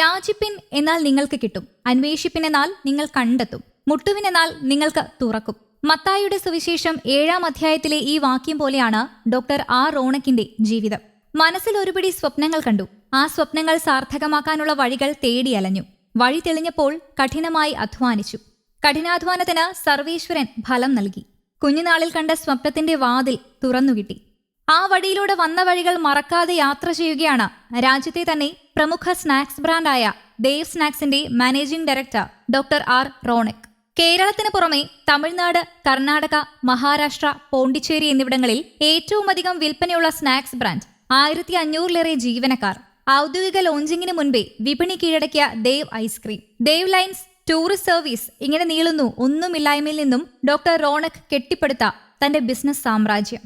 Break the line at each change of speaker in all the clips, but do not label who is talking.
യാചിപ്പിൻ എന്നാൽ നിങ്ങൾക്ക് കിട്ടും. അന്വേഷിപ്പിൻ എന്നാൽ നിങ്ങൾ കണ്ടെത്തും. മുട്ടുവിൻ എന്നാൽ നിങ്ങൾക്ക് തുറക്കും. മത്തായിയുടെ സുവിശേഷം ഏഴാം അധ്യായത്തിലെ ഈ വാക്യം പോലെയാണ് ഡോക്ടർ ആർ റോണക്കിന്റെ ജീവിതം. മനസ്സിൽ ഒരുപിടി സ്വപ്നങ്ങൾ കണ്ടു. ആ സ്വപ്നങ്ങൾ സാർത്ഥകമാക്കാനുള്ള വഴികൾ തേടി അലഞ്ഞു. വഴി തെളിഞ്ഞപ്പോൾ കഠിനമായി അധ്വാനിച്ചു. കഠിനാധ്വാനത്തിന് സർവേശ്വരൻ ഫലം നൽകി. കുഞ്ഞുനാളിൽ കണ്ട സ്വപ്നത്തിന്റെ വാതിൽ തുറന്നുകിട്ടി. ആ വഴിയിലൂടെ വന്ന വഴികൾ മറക്കാതെ യാത്ര ചെയ്യുകയാണ്. രാജ്യത്തെ തന്നെ പ്രമുഖ സ്നാക്സ് ബ്രാൻഡായ Dev സ്നാക്സിന്റെ managing director doctor R Ronak. കേരളത്തിന് പുറമെ തമിഴ്നാട് കർണാടക മഹാരാഷ്ട്ര പോണ്ടിച്ചേരി എന്നിവിടങ്ങളിൽ ഏറ്റവും അധികം വിൽപ്പനയുള്ള സ്നാക്സ് ബ്രാൻഡ് ആയിരത്തി അഞ്ഞൂറിലേറെ ജീവനക്കാർ. ഔദ്യോഗിക ലോഞ്ചിങ്ങിന് മുൻപേ വിപണി കീഴടക്കിയ Dev ice cream. Dev lines tourist service ഇങ്ങനെ നീളുന്നു. ഒന്നുമില്ലായ്മയിൽ നിന്നും ഡോക്ടർ റോണക് കെട്ടിപ്പടുത്ത തന്റെ ബിസിനസ് സാമ്രാജ്യം.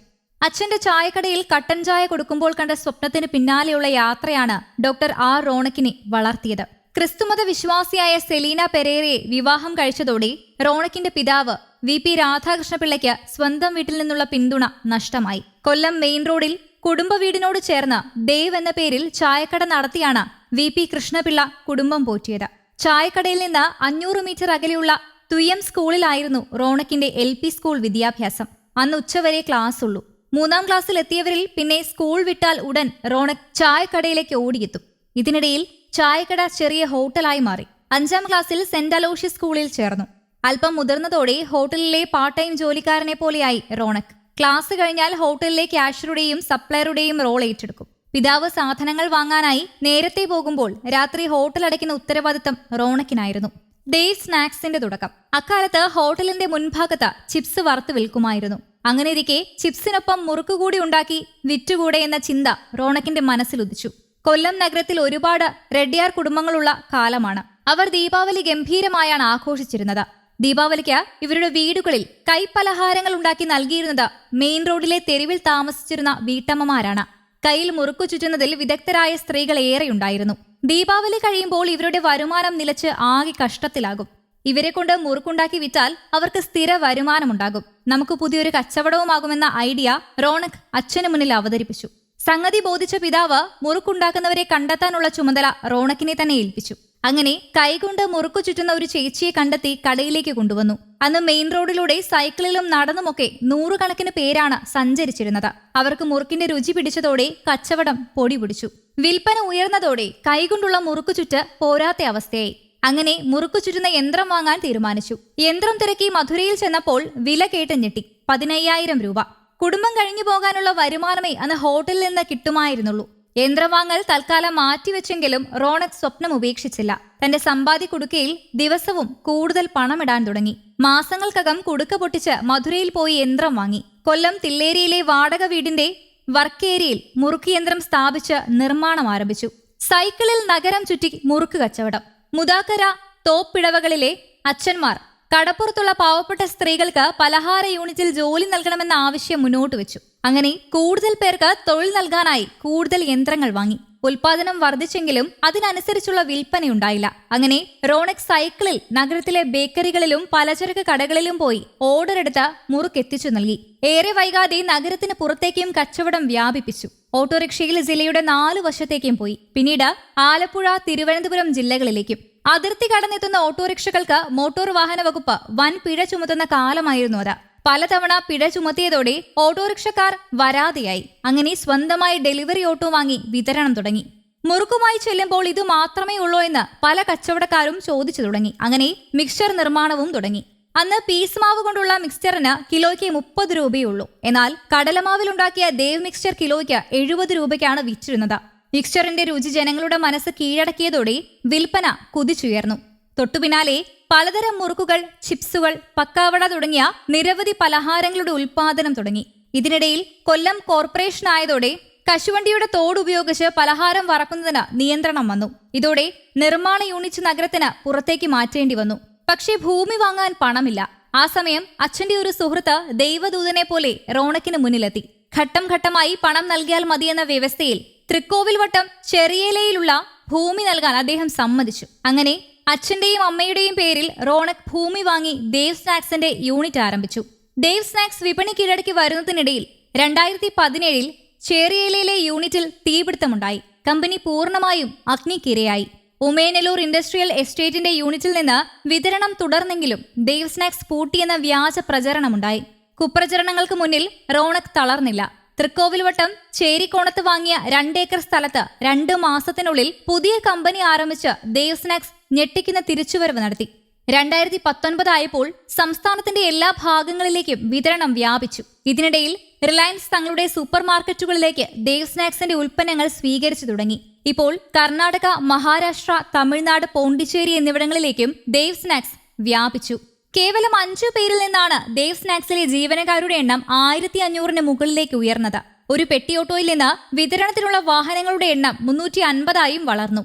അച്ഛന്റെ ചായക്കടയിൽ കട്ടൻ ചായ കൊടുക്കുമ്പോൾ കണ്ട സ്വപ്നത്തിന് പിന്നാലെയുള്ള യാത്രയാണ് ഡോക്ടർ ആർ റോണക്കിനെ വളർത്തിയത്. ക്രിസ്തുമത വിശ്വാസിയായ സെലീന പെരേരയെ വിവാഹം കഴിച്ചതോടെ റോണക്കിന്റെ പിതാവ് വി പി രാധാകൃഷ്ണപിള്ളയ്ക്ക് സ്വന്തം വീട്ടിൽ നിന്നുള്ള പിന്തുണ നഷ്ടമായി. കൊല്ലം മെയിൻ റോഡിൽ കുടുംബ വീടിനോട് ചേർന്ന് ദേവ് എന്ന പേരിൽ ചായക്കട നടത്തിയാണ് വി പി കൃഷ്ണപിള്ള കുടുംബം പോറ്റിയത്. ചായക്കടയിൽ നിന്ന് അഞ്ഞൂറ് മീറ്റർ അകലെയുള്ള തുയ്യം സ്കൂളിലായിരുന്നു റോണക്കിന്റെ എൽ സ്കൂൾ വിദ്യാഭ്യാസം. അന്ന് ഉച്ചവരെ ക്ലാസ് ഉള്ളൂ മൂന്നാം ക്ലാസ്സിൽ എത്തിയവരിൽ പിന്നെ സ്കൂൾ വിട്ടാൽ ഉടൻ റോണക് ചായക്കടയിലേക്ക് ഓടിയെത്തും. ഇതിനിടയിൽ ചായക്കട ചെറിയ ഹോട്ടലായി മാറി. അഞ്ചാം ക്ലാസ്സിൽ സെന്റ് അലോഷ്യസ് സ്കൂളിൽ ചേർന്നു. അല്പം മുതിർന്നതോടെ ഹോട്ടലിലെ പാർട്ട് ടൈം ജോലിക്കാരനെ പോലെയായി റോണക്. ക്ലാസ് കഴിഞ്ഞാൽ ഹോട്ടലിലെ ക്യാഷറുടെയും സപ്ലയറുടെയും റോൾ ഏറ്റെടുക്കും. പിതാവ് സാധനങ്ങൾ വാങ്ങാനായി നേരത്തെ പോകുമ്പോൾ രാത്രി ഹോട്ടൽ അടയ്ക്കുന്ന ഉത്തരവാദിത്തം റോണക്കിനായിരുന്നു. ഡേ സ്നാക്സിന്റെ തുടക്കം. അക്കാലത്ത് ഹോട്ടലിന്റെ മുൻഭാഗത്ത് ചിപ്സ് വറുത്ത് വിൽക്കുമായിരുന്നു. അങ്ങനെ ഇരിക്കെ ചിപ്സിനൊപ്പം മുറുക്കുകൂടി ഉണ്ടാക്കി വിറ്റുകൂടെ എന്ന ചിന്ത റോണക്കിന്റെ മനസ്സിലുദിച്ചു കൊല്ലം നഗരത്തിൽ ഒരുപാട് റെഡ്ഡിയാർ കുടുംബങ്ങളുള്ള കാലമാണ്. അവർ ദീപാവലി ഗംഭീരമായാണ് ആഘോഷിച്ചിരുന്നത്. ദീപാവലിക്ക് ഇവരുടെ വീടുകളിൽ കൈപ്പലഹാരങ്ങൾ ഉണ്ടാക്കി നൽകിയിരുന്നത് മെയിൻ റോഡിലെ തെരുവിൽ താമസിച്ചിരുന്ന വീട്ടമ്മമാരാണ്. കയ്യിൽ മുറുക്കു ചുറ്റുന്നതിൽ വിദഗ്ധരായ സ്ത്രീകൾ ഏറെയുണ്ടായിരുന്നു. ദീപാവലി കഴിയുമ്പോൾ ഇവരുടെ വരുമാനം നിലച്ച് ആകെ കഷ്ടത്തിലാകും. ഇവരെ കൊണ്ട് മുറുക്കുണ്ടാക്കി വിറ്റാൽ അവർക്ക് സ്ഥിര വരുമാനമുണ്ടാകും. നമുക്ക് പുതിയൊരു കച്ചവടവുമാകുമെന്ന ഐഡിയ റോണക് അച്ഛന് മുന്നിൽ അവതരിപ്പിച്ചു. സംഗതി ബോധിച്ച പിതാവ് മുറുക്കുണ്ടാക്കുന്നവരെ കണ്ടെത്താനുള്ള ചുമതല റോണക്കിനെ തന്നെ ഏൽപ്പിച്ചു. അങ്ങനെ കൈകൊണ്ട് മുറുക്കു ചുറ്റുന്ന ഒരു ചേച്ചിയെ കണ്ടെത്തി കടയിലേക്ക് കൊണ്ടുവന്നു. അന്ന് മെയിൻ റോഡിലൂടെ സൈക്കിളിലും നടന്നുമൊക്കെ നൂറുകണക്കിന് പേരാണ് സഞ്ചരിച്ചിരുന്നത്. അവർക്ക് മുറുക്കിന്റെ രുചി പിടിച്ചതോടെ കച്ചവടം പൊടി പിടിച്ചു. വിൽപ്പന ഉയർന്നതോടെ കൈകൊണ്ടുള്ള മുറുക്കു ചുറ്റ് പോരാത്ത അവസ്ഥയായി. അങ്ങനെ മുറുക്കു ചുറ്റുന്ന യന്ത്രം വാങ്ങാൻ തീരുമാനിച്ചു. യന്ത്രം തിരക്കി മധുരയിൽ ചെന്നപ്പോൾ വില കേട്ട് ഞെട്ടി. പതിനയ്യായിരം രൂപ. കുടുംബം കഴിഞ്ഞു പോകാനുള്ള വരുമാനമേ അന്ന് ഹോട്ടലിൽ നിന്ന് കിട്ടുമായിരുന്നുള്ളൂ. യന്ത്രം വാങ്ങൽ തൽക്കാലം മാറ്റിവെച്ചെങ്കിലും റോണക് സ്വപ്നം ഉപേക്ഷിച്ചില്ല. തന്റെ സമ്പാദ്യ കുടുക്കയിൽ ദിവസവും കൂടുതൽ പണമിടാൻ തുടങ്ങി. മാസങ്ങൾക്കകം കുടുക്ക പൊട്ടിച്ച് മധുരയിൽ പോയി യന്ത്രം വാങ്ങി. കൊല്ലം തില്ലേരിയിലെ വാടക വീടിന്റെ വർക്ക് ഏരിയയിൽ മുറുക്ക് യന്ത്രം സ്ഥാപിച്ച് നിർമ്മാണം ആരംഭിച്ചു. സൈക്കിളിൽ നഗരം ചുറ്റി മുറുക്ക് കച്ചവടം. മുതാക്കര തോപ്പിടവകളിലെ അച്ഛന്മാർ. കടപ്പുറത്തുള്ള പാവപ്പെട്ട സ്ത്രീകൾക്ക് പലഹാര യൂണിറ്റിൽ ജോലി നൽകണമെന്ന ആവശ്യം മുന്നോട്ട് വെച്ചു. അങ്ങനെ കൂടുതൽ പേർക്ക് തൊഴിൽ നൽകാനായി കൂടുതൽ യന്ത്രങ്ങൾ വാങ്ങി. ഉൽപാദനം വർദ്ധിച്ചെങ്കിലും അതിനനുസരിച്ചുള്ള വിൽപ്പനയുണ്ടായില്ല അങ്ങനെ റോണക് സൈക്കിളിൽ നഗരത്തിലെ ബേക്കറികളിലും പലചരക്ക് കടകളിലും പോയി ഓർഡർ എടുത്ത് മുറുക്കെത്തിച്ചു നൽകി. ഏറെ വൈകാതെ നഗരത്തിന് പുറത്തേക്കും കച്ചവടം വ്യാപിപ്പിച്ചു. ഓട്ടോറിക്ഷയിൽ ജില്ലയുടെ നാലു വശത്തേക്കും പോയി. പിന്നീട് ആലപ്പുഴ തിരുവനന്തപുരം ജില്ലകളിലേക്കും. അതിർത്തി കടന്നെത്തുന്ന ഓട്ടോറിക്ഷകൾക്ക് മോട്ടോർ വാഹന വകുപ്പ് വൻ പിഴ ചുമത്തുന്ന കാലമായിരുന്നു അത്. പലതവണ പിഴ ചുമത്തിയതോടെ ഓട്ടോറിക്ഷക്കാർ വരാതെയായി. അങ്ങനെ സ്വന്തമായി ഡെലിവറി ഓട്ടോ വാങ്ങി വിതരണം തുടങ്ങി. മുറുക്കുമായി ചെല്ലുമ്പോൾ ഇത് മാത്രമേ ഉള്ളൂ എന്ന് പല കച്ചവടക്കാരും ചോദിച്ചു തുടങ്ങി. അങ്ങനെ മിക്സ്ചർ നിർമ്മാണവും തുടങ്ങി. അന്ന് പീസ് മാവ് കൊണ്ടുള്ള മിക്സ്ചറിന് കിലോയ്ക്ക് മുപ്പത് രൂപയുള്ളൂ. എന്നാൽ കടലമാവിലുണ്ടാക്കിയ ദേവ് മിക്സ്ചർ കിലോയ്ക്ക് എഴുപത് രൂപയ്ക്കാണ് വിറ്റിരുന്നത്. മിക്സ്ചറിന്റെ രുചി ജനങ്ങളുടെ മനസ്സ് കീഴടക്കിയതോടെ വിൽപ്പന കുതിച്ചുയർന്നു. തൊട്ടുപിന്നാലെ പലതരം മുറുക്കുകൾ ചിപ്സുകൾ പക്കാവട തുടങ്ങിയ നിരവധി പലഹാരങ്ങളുടെ ഉൽപാദനം തുടങ്ങി. ഇതിനിടയിൽ കൊല്ലം കോർപ്പറേഷൻ ആയതോടെ കശുവണ്ടിയുടെ തോട് ഉപയോഗിച്ച് പലഹാരം വറക്കുന്നതിന് നിയന്ത്രണം വന്നു. ഇതോടെ നിർമ്മാണ യൂണിറ്റ് നഗരത്തിന് പുറത്തേക്ക് മാറ്റേണ്ടി വന്നു. പക്ഷേ ഭൂമി വാങ്ങാൻ പണമില്ല. ആ സമയം അച്ഛന്റെ ഒരു സുഹൃത്ത് ദൈവദൂതനെ പോലെ റോണക്കിന് മുന്നിലെത്തി. ഘട്ടം ഘട്ടമായി പണം നൽകിയാൽ മതിയെന്ന വ്യവസ്ഥയിൽ തൃക്കോവിൽ വട്ടം ചെറിയലയിലുള്ള ഭൂമി നൽകാൻ അദ്ദേഹം സമ്മതിച്ചു. അങ്ങനെ അച്ഛന്റെയും അമ്മയുടെയും പേരിൽ റോണക് ഭൂമി വാങ്ങി ദേവ് സ്നാക്സിന്റെ യൂണിറ്റ് ആരംഭിച്ചു. ദേവ് സ്നാക്സ് വിപണി കീഴടക്കി വരുന്നതിനിടയിൽ രണ്ടായിരത്തി പതിനേഴിൽ ചേറിയലയിലെ യൂണിറ്റിൽ തീപിടുത്തമുണ്ടായി. കമ്പനി പൂർണമായും അഗ്നിക്കിരയായി. ഉമേനലൂർ ഇൻഡസ്ട്രിയൽ എസ്റ്റേറ്റിന്റെ യൂണിറ്റിൽ നിന്ന് വിതരണം തുടർന്നെങ്കിലും ദേവ് സ്നാക്സ് പൂട്ടിയെന്ന വ്യാജ പ്രചരണമുണ്ടായി. കുപ്രചരണങ്ങൾക്ക് മുന്നിൽ റോണക് തളർന്നില്ല. തൃക്കോവിൽവട്ടം ചേരിക്കോണത്ത് വാങ്ങിയ രണ്ടേക്കർ സ്ഥലത്ത് രണ്ട് മാസത്തിനുള്ളിൽ പുതിയ കമ്പനി ആരംഭിച്ച് ദേവ് സ്നാക്സ് ഞെട്ടിക്കുന്ന തിരിച്ചുവരവ് നടത്തി. രണ്ടായിരത്തി പത്തൊൻപത് ആയപ്പോൾ സംസ്ഥാനത്തിന്റെ എല്ലാ ഭാഗങ്ങളിലേക്കും വിതരണം വ്യാപിച്ചു. ഇതിനിടയിൽ റിലയൻസ് തങ്ങളുടെ സൂപ്പർ മാർക്കറ്റുകളിലേക്ക് ദേവ് സ്നാക്സിന്റെ ഉൽപ്പന്നങ്ങൾ സ്വീകരിച്ചു തുടങ്ങി. ഇപ്പോൾ കർണാടക മഹാരാഷ്ട്ര തമിഴ്നാട് പോണ്ടിച്ചേരി എന്നിവിടങ്ങളിലേക്കും ദേവ് സ്നാക്സ് വ്യാപിച്ചു. കേവലം അഞ്ചു പേരിൽ നിന്നാണ് ദേവ് സ്നാക്സിലെ ജീവനക്കാരുടെ എണ്ണം ആയിരത്തി അഞ്ഞൂറിന് മുകളിലേക്ക് ഉയർന്നത്. ഒരു പെട്ടിയോട്ടോയിൽ നിന്ന് വിതരണത്തിനുള്ള വാഹനങ്ങളുടെ എണ്ണം മുന്നൂറ്റി അൻപതായും വളർന്നു.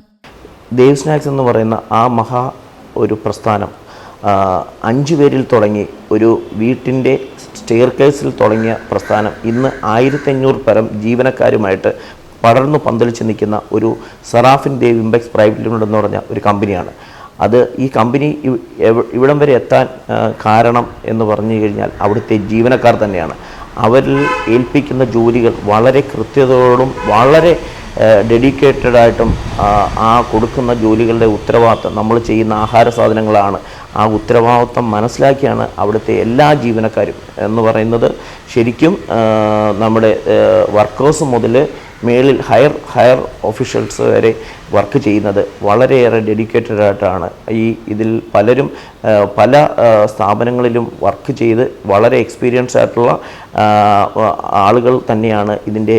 ദേവ് സ്നാക്സ് എന്ന് പറയുന്ന ആ മഹാ ഒരു പ്രസ്ഥാനം അഞ്ചു പേരിൽ തുടങ്ങി ഒരു വീട്ടിന്റെ സ്റ്റെയർ കേസിൽ തുടങ്ങിയ പ്രസ്ഥാനം ഇന്ന് ആയിരത്തഞ്ഞൂറ് പരം ജീവനക്കാരുമായിട്ട് പടർന്നു പന്തലിച്ച് നിൽക്കുന്ന ഒരു സറാഫിൻ ദേവ് ഇമ്പെക്സ് പ്രൈവറ്റ് ലിമിറ്റഡ് എന്ന് പറഞ്ഞ ഒരു കമ്പനിയാണ്. അത് ഈ കമ്പനി ഇവിടം വരെ എത്താൻ കാരണം എന്ന് പറഞ്ഞു കഴിഞ്ഞാൽ അവിടുത്തെ ജീവനക്കാർ തന്നെയാണ്. അവരിൽ ഏൽപ്പിക്കുന്ന ജോലികൾ വളരെ കൃത്യതയോടും വളരെ ഡെഡിക്കേറ്റഡ് ആയിട്ടും ആ, കൊടുക്കുന്ന ജോലികളുടെ ഉത്തരവാദിത്തം നമ്മൾ ചെയ്യുന്ന ആഹാര സാധനങ്ങളാണ്. ആ ഉത്തരവാദിത്തം മനസ്സിലാക്കിയാണ് അവിടുത്തെ എല്ലാ ജീവനക്കാരും എന്ന് പറയുന്നത്. ശരിക്കും നമ്മുടെ വർക്കേഴ്സ് മുതൽ മേളിൽ ഹയർ ഹയർ ഓഫീഷ്യൽസ് വരെ വർക്ക് ചെയ്യുന്നത് വളരെയേറെ ഡെഡിക്കേറ്റഡ് ആയിട്ടാണ് ഈ ഇതിൽ പലരും പല സ്ഥാപനങ്ങളിലും വർക്ക് ചെയ്ത് വളരെ എക്സ്പീരിയൻസ് ആയിട്ടുള്ള ആളുകൾ തന്നെയാണ് ഇതിന്റെ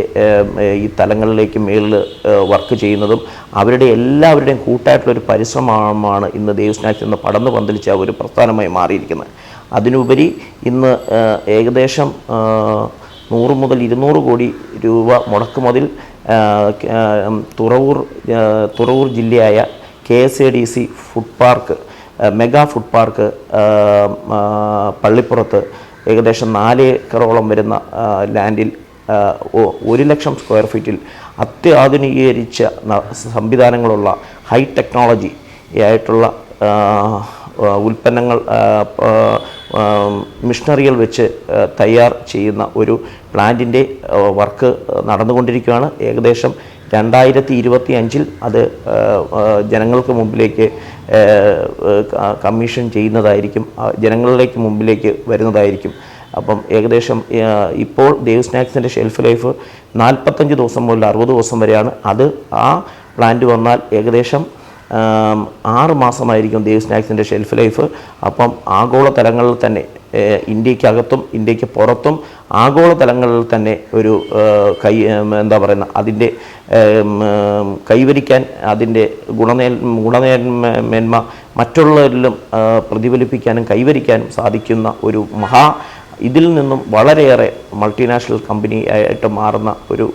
ഈ തലങ്ങളിലേക്ക് മേളിൽ വർക്ക് ചെയ്യുന്നതും. അവരുടെ എല്ലാവരുടെയും കൂട്ടായിട്ടുള്ളൊരു പരിശ്രമമാണ് ഇന്ന് ദേവ് എന്ന് പടന്നു പന്തലിച്ച ഒരു പ്രസ്ഥാനമായി മാറിയിരിക്കുന്നത്. അതിനുപരി ഇന്ന് ഏകദേശം നൂറ് മുതൽ ഇരുന്നൂറ് കോടി രൂപ മുടക്കുമുതൽ തുറവൂർ തുറവൂർ ജില്ലയായ K S A D C food park mega food park പള്ളിപ്പുറത്ത് ഏകദേശം നാല് ഏക്കറോളം വരുന്ന ലാൻഡിൽ ഒരു ലക്ഷം സ്ക്വയർ ഫീറ്റിൽ അത്യാധുനീകരിച്ച സംവിധാനങ്ങളുള്ള ഹൈ ടെക്നോളജി ആയിട്ടുള്ള ഉൽപ്പന്നങ്ങൾ മിഷനറികൾ വെച്ച് തയ്യാർ ചെയ്യുന്ന ഒരു പ്ലാന്റിന്റെ വർക്ക് നടന്നുകൊണ്ടിരിക്കുകയാണ്. ഏകദേശം രണ്ടായിരത്തി ഇരുപത്തി അഞ്ചിൽ അത് ജനങ്ങൾക്ക് മുമ്പിലേക്ക് കമ്മീഷൻ ചെയ്യുന്നതായിരിക്കും ജനങ്ങളിലേക്ക് മുമ്പിലേക്ക് വരുന്നതായിരിക്കും. അപ്പം ഏകദേശം ഇപ്പോൾ ദേവ് സ്നാക്സിന്റെ ഷെൽഫ് ലൈഫ് നാൽപ്പത്തഞ്ച് ദിവസം മുതൽ അറുപത് ദിവസം വരെയാണ്. അത് ആ പ്ലാന്റ് വന്നാൽ ഏകദേശം ആറ് മാസമായിരിക്കും ദേവ് സ്നാക്സിന്റെ ഷെൽഫ് ലൈഫ് അപ്പം ആഗോള തലങ്ങളിൽ തന്നെ ഇന്ത്യക്കകത്തും ഇന്ത്യയ്ക്ക് പുറത്തും ആഗോള തലങ്ങളിൽ തന്നെ ഒരു കൈ എന്താ പറയുന്ന അതിന്റെ കൈവരിക്കാൻ അതിന്റെ ഗുണനേ ഗുണമേന്മ മറ്റുള്ളവരിലും പ്രതിഫലിപ്പിക്കാനും കൈവരിക്കാനും സാധിക്കുന്ന ഒരു മഹാ ഇതിൽ നിന്നും വളരെയേറെ മൾട്ടിനാഷണൽ കമ്പനി ആയിട്ട് മാറുന്ന ഒരു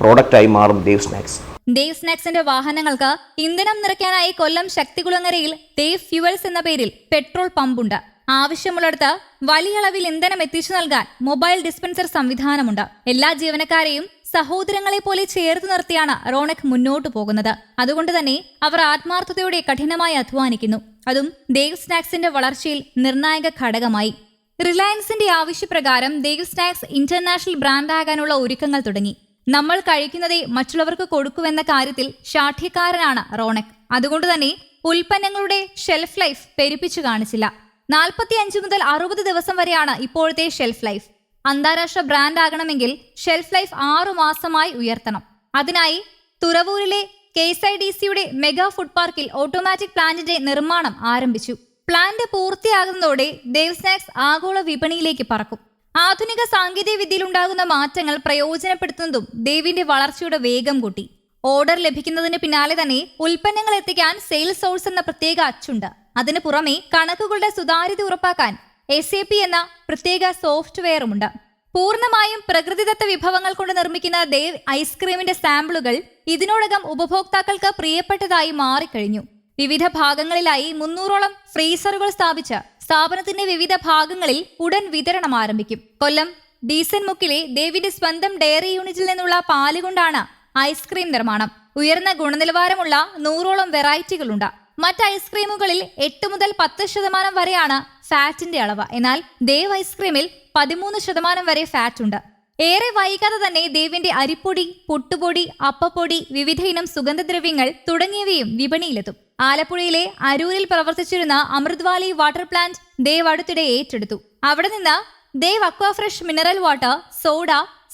പ്രോഡക്റ്റായി മാറും ദേവ് സ്നാക്സ്.
ദേവ് സ്നാക്സിന്റെ വാഹനങ്ങൾക്ക് ഇന്ധനം നിറയ്ക്കാനായി കൊല്ലം ശക്തികുളങ്ങരയിൽ ദേവ് ഫ്യൂവൽസ് എന്ന പേരിൽ പെട്രോൾ പമ്പുണ്ട്. ആവശ്യമുള്ളിടത്ത് വലിയ അളവിൽ ഇന്ധനം എത്തിച്ചു നൽകാൻ മൊബൈൽ ഡിസ്പെൻസർ സംവിധാനമുണ്ട്. എല്ലാ ജീവനക്കാരെയും സഹോദരങ്ങളെ പോലെ ചേർത്ത് നിർത്തിയാണ് റോണക് മുന്നോട്ടു പോകുന്നത്. അതുകൊണ്ട് തന്നെ അവർ ആത്മാർത്ഥതയോടെ കഠിനമായി അധ്വാനിക്കുന്നു. അതും ദേവ് സ്നാക്സിന്റെ വളർച്ചയിൽ നിർണായക ഘടകമായി. റിലയൻസിന്റെ ആവശ്യപ്രകാരം ദേവ് സ്നാക്സ് ഇന്റർനാഷണൽ ബ്രാൻഡാകാനുള്ള ഒരുക്കങ്ങൾ തുടങ്ങി. നമ്മൾ കഴിക്കുന്നതേ മറ്റുള്ളവർക്ക് കൊടുക്കുമെന്ന കാര്യത്തിൽ ശാഠ്യക്കാരനാണ് റോണക്. അതുകൊണ്ട് തന്നെ ഉൽപ്പന്നങ്ങളുടെ ഷെൽഫ് ലൈഫ് പെരുപ്പിച്ചു കാണിച്ചില്ല. നാൽപ്പത്തി അഞ്ച് മുതൽ അറുപത് ദിവസം വരെയാണ് ഇപ്പോഴത്തെ ഷെൽഫ് ലൈഫ് അന്താരാഷ്ട്ര ബ്രാൻഡ് ആകണമെങ്കിൽ ഷെൽഫ് ലൈഫ് ആറു മാസമായി ഉയർത്തണം. അതിനായി തുറവൂരിലെ കെ എസ് ഐ ഡി സിയുടെ മെഗാ ഫുഡ് പാർക്കിൽ ഓട്ടോമാറ്റിക് പ്ലാന്റിന്റെ നിർമ്മാണം ആരംഭിച്ചു. പ്ലാന്റ് പൂർത്തിയാകുന്നതോടെ ദേവ് സ്നാക്സ് ആഗോള വിപണിയിലേക്ക് പറക്കും. ആധുനിക സാങ്കേതിക വിദ്യയിലുണ്ടാകുന്ന മാറ്റങ്ങൾ പ്രയോജനപ്പെടുത്തുന്നതും ദേവിന്റെ വളർച്ചയുടെ വേഗം കൂട്ടി. ഓർഡർ ലഭിക്കുന്നതിന് പിന്നാലെ തന്നെ ഉൽപ്പന്നങ്ങൾ എത്തിക്കാൻ സെയിൽസ് സോഴ്സ് എന്ന പ്രത്യേക അച്ചുണ്ട്. അതിന് പുറമെ കണക്കുകളുടെ സുതാര്യത ഉറപ്പാക്കാൻ എസ് എ പി എന്ന പ്രത്യേക സോഫ്റ്റ്വെയറുമുണ്ട്. പൂർണമായും പ്രകൃതിദത്ത വിഭവങ്ങൾ കൊണ്ട് നിർമ്മിക്കുന്ന ദേവ് ഐസ്ക്രീമിന്റെ സാമ്പിളുകൾ ഇതിനോടകം ഉപഭോക്താക്കൾക്ക് പ്രിയപ്പെട്ടതായി മാറിക്കഴിഞ്ഞു. വിവിധ ഭാഗങ്ങളിലായി മുന്നൂറോളം ഫ്രീസറുകൾ സ്ഥാപിച്ച് സ്ഥാപനത്തിന്റെ വിവിധ ഭാഗങ്ങളിൽ ഉടൻ വിതരണം ആരംഭിക്കും. കൊല്ലം ഡീസൻ മുക്കിലെ ദേവിന്റെ സ്വന്തം ഡയറി യൂണിറ്റിൽ നിന്നുള്ള പാൽ കൊണ്ടാണ് ഐസ്ക്രീം നിർമ്മാണം. ഉയർന്ന ഗുണനിലവാരമുള്ള നൂറോളം വെറൈറ്റികളുണ്ട്. മറ്റ് ഐസ്ക്രീമുകളിൽ എട്ട് മുതൽ പത്ത് ശതമാനം വരെയാണ് ഫാറ്റിന്റെ അളവ്. എന്നാൽ ദേവ് ഐസ്ക്രീമിൽ പതിമൂന്ന് ശതമാനം വരെ ഫാറ്റ് ഉണ്ട് ഏറെ വൈകാതെ തന്നെ ദേവിന്റെ അരിപ്പൊടി പുട്ടുപൊടി അപ്പപ്പൊടി വിവിധ ഇനം സുഗന്ധദ്രവ്യങ്ങൾ തുടങ്ങിയവയും വിപണിയിലെത്തും. ആലപ്പുഴയിലെ അരൂരിൽ പ്രവർത്തിച്ചിരുന്ന അമൃത്വാലി വാട്ടർ പ്ലാന്റ് ദേവ് അടുത്തിടെ ഏറ്റെടുത്തു. അവിടെ നിന്ന് Dev Aquafresh mineral water soda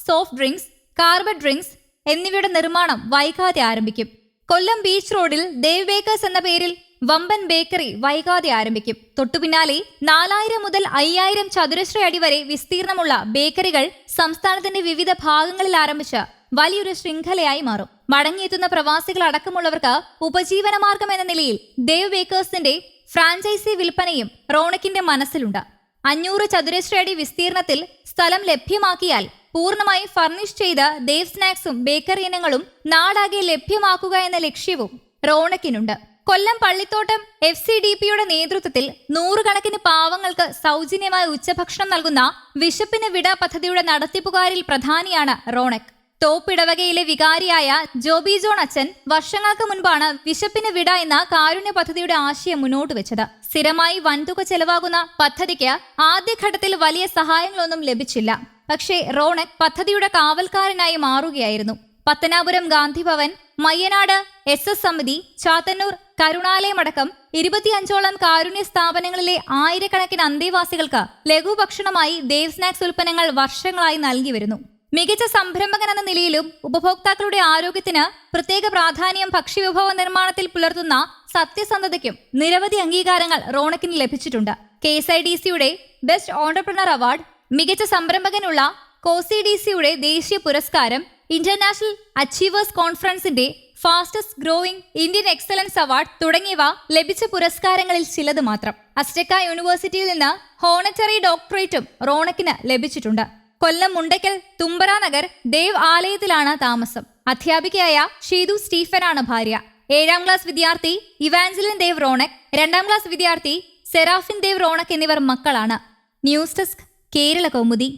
soft drinks carbon drinks എന്നിവയുടെ നിർമ്മാണം വൈകാതെ ആരംഭിക്കും. കൊല്ലം ബീച്ച് റോഡിൽ ദേവ് ബേക്കേഴ്സ് എന്ന പേരിൽ വമ്പൻ ബേക്കറി വൈകാതെ ആരംഭിക്കും. തൊട്ടുപിന്നാലെ നാലായിരം മുതൽ അയ്യായിരം ചതുരശ്ര അടി വരെ വിസ്തീർണമുള്ള ബേക്കറികൾ സംസ്ഥാനത്തിന്റെ വിവിധ ഭാഗങ്ങളിൽ ആരംഭിച്ച് വലിയൊരു ശൃംഖലയായി മാറും. മടങ്ങിയെത്തുന്ന പ്രവാസികൾ അടക്കമുള്ളവർക്ക് ഉപജീവനമാർഗം എന്ന നിലയിൽ ദേവ് ബേക്കേഴ്സിന്റെ ഫ്രാഞ്ചൈസി വിൽപ്പനയും റോണക്കിന്റെ മനസ്സിലുണ്ട്. അഞ്ഞൂറ് ചതുരശ്ര അടി വിസ്തീർണത്തിൽ സ്ഥലം ലഭ്യമാക്കിയാൽ പൂർണമായി ഫർണിഷ് ചെയ്ത ദേവ് സ്നാക്സും ബേക്കറി ഇനങ്ങളും നാടാകെ ലഭ്യമാക്കുക എന്ന ലക്ഷ്യവും റോണക്കിനുണ്ട്. Kollam Pallithottam F C D പിയുടെ നേതൃത്വത്തിൽ നൂറുകണക്കിന് പാവങ്ങൾക്ക് സൗജന്യമായ ഉച്ചഭക്ഷണം നൽകുന്ന വിശപ്പിന് വിട പദ്ധതിയുടെ നടത്തിപ്പുകാരിൽ പ്രധാനിയാണ് റോണക്. തോപ്പ് ഇടവകയിലെ വികാരിയായ ജോബി ജോൺ അച്ഛൻ വർഷങ്ങൾക്ക് മുൻപാണ് വിശപ്പിന് വിട എന്ന കാരുണ്യ പദ്ധതിയുടെ ആശയം മുന്നോട്ട് വെച്ചത്. സ്ഥിരമായി വൻതുക ചെലവാകുന്ന പദ്ധതിക്ക് ആദ്യഘട്ടത്തിൽ വലിയ സഹായങ്ങളൊന്നും ലഭിച്ചില്ല. പക്ഷേ റോണക് പദ്ധതിയുടെ കാവൽക്കാരനായി മാറുകയായിരുന്നു. പത്തനാപുരം ഗാന്ധിഭവൻ മയ്യനാട് എസ് എസ് സമിതി ചാത്തന്നൂർ കരുണാലയമടക്കം ഇരുപത്തിയഞ്ചോളം കാരുണ്യ സ്ഥാപനങ്ങളിലെ ആയിരക്കണക്കിന് അന്തേവാസികൾക്ക് ലഘുഭക്ഷണമായി ദേവ് സ്നാക്സ് ഉൽപ്പന്നങ്ങൾ വർഷങ്ങളായി നൽകി വരുന്നു. മികച്ച സംരംഭകൻ എന്ന നിലയിലും ഉപഭോക്താക്കളുടെ ആരോഗ്യത്തിന് പ്രത്യേക പ്രാധാന്യം ഭക്ഷ്യവിഭവ നിർമ്മാണത്തിൽ പുലർത്തുന്ന സത്യസന്ധതയ്ക്കും നിരവധി അംഗീകാരങ്ങൾ റോണക്കിന് ലഭിച്ചിട്ടുണ്ട്. കെ എസ് ഐ ഡി സിയുടെ ബെസ്റ്റ് ഓണ്ടർപ്രണർ അവാർഡ് മികച്ച സംരംഭകനുള്ള കോസി ഡി സിയുടെ ദേശീയ പുരസ്കാരം international achievers കോൺഫറൻസിന്റെ fastest growing Indian excellence award തുടങ്ങിയവ ലഭിച്ച പുരസ്കാരങ്ങളിൽ ചിലത് മാത്രം. അസ്റ്റക്ക യൂണിവേഴ്സിറ്റിയിൽ നിന്ന് ഹോണറ്ററി ഡോക്ടറേറ്റും റോണക്കിന് ലഭിച്ചിട്ടുണ്ട്. കൊല്ലം മുണ്ടയ്ക്കൽ തുമ്പറ നഗർ ദേവ് ആലയത്തിലാണ് താമസം. അധ്യാപികയായ ഷീതു സ്റ്റീഫനാണ് ഭാര്യ. ഏഴാം ക്ലാസ് വിദ്യാർത്ഥി ഇവാഞ്ചലിൻ ദേവ് റോണക് രണ്ടാം ക്ലാസ് വിദ്യാർത്ഥി സെറാഫിൻ ദേവ് റോണക് എന്നിവർ മക്കളാണ്. News desk Kerala Kaumudi.